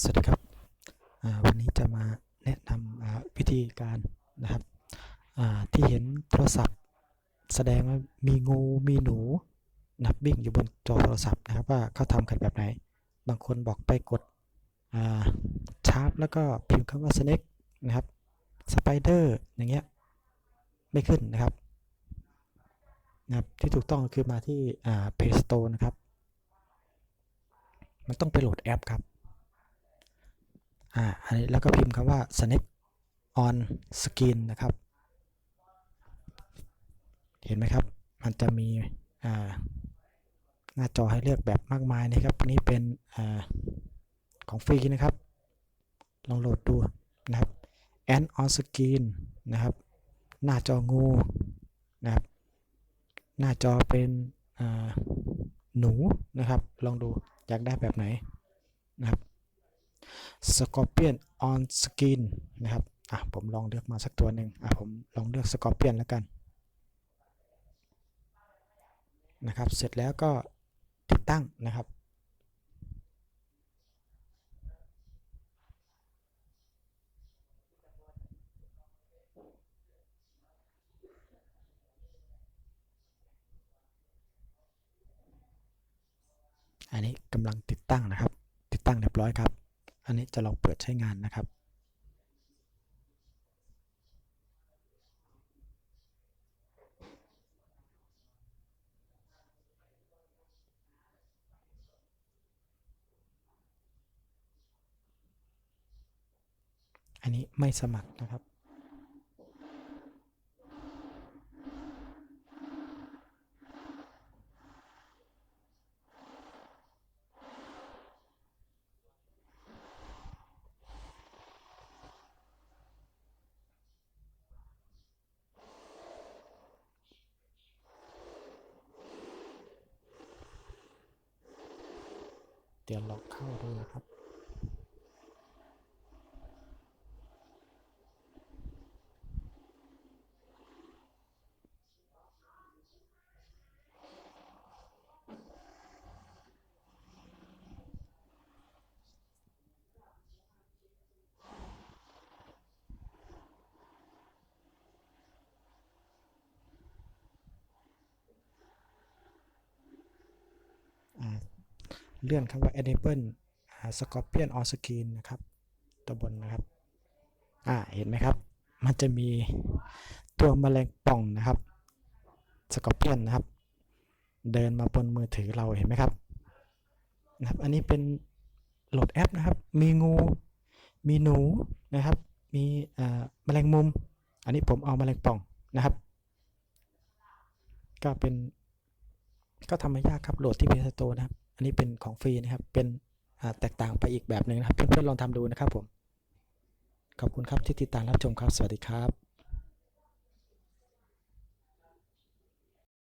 สวัสดีครับวันนี้จะมาแนะนำวิธีการนะครับที่เห็นโทรศัพท์ แสดงว่ามีงูมีหนูนับวิ่งอยู่บนจอโทรศัพท์นะครับว่าเขาทำกันแบบไหน บางคนบอกไปกดาชาร์ปแล้วก็พิมพ์คำว่า snake นะครับ spider อย่างเงี้ยไม่ขึ้นนะครับนะครับ ที่ถูกต้องคือมาที่อ่า Play Store นะครับ มันต้องไปโหลดแอปครับ อ่าอันนี้แล้วก็พิมพ์คำว่า snake on screen นะครับ เห็นไหมครับ มันจะมีอ่าหน้าจอให้เลือกแบบมากมายนะครับนนี้เป็นอ่าของฟรีนะครับ ลองโหลดดูนะครับ and on screen นะครับ หน้าจองูนะครับ หน้าจอเป็นอ่าหนูนะครับ ลองดูอยากได้แบบไหนนะครับ Scorpion on screen นนะครับอะผมลองเลือกมาสักตัวหนึ่งอะผมลองเลือก Scorpion แล้วกันนะครับเสร็จแล้วก็ติดตั้งนะครับอันนี้กำลังติดตั้งนะครับ ติดตั้งเรียบร้อยครับ นนี้จะลองเปิดใช้งานนะครับ อันนี้ไม่สมัครนะครับ เดี๋ยวลอกเข้าดูนะครับ เลื่อนคำว่า enable scorpion on screen นะครับ ตัวบนนะครับ อ่า เห็นไหมครับ มันจะมีตัวแมลงป่องนะครับ scorpion นะครับ เดินมาบนมือถือเราเห็นไหมครับ นะครับ อันนี้เป็นโหลดแอปนะครับ มีงูมีหนูนะครับ มีแมลงมุม อันนี้ผมเอาแมลงป่องนะครับ ก็เป็นก็ทำไม่ยากครับโหลดที่ Play Store นะครับ นนี้เป็นของฟรีนะครับ เป็นแตกต่างไปอีกแบบหนึ่งนะครับ เพื่อนๆลองทำดูนะครับผม ขอบคุณครับที่ติดตามรับชมครับ สวัสดีครับ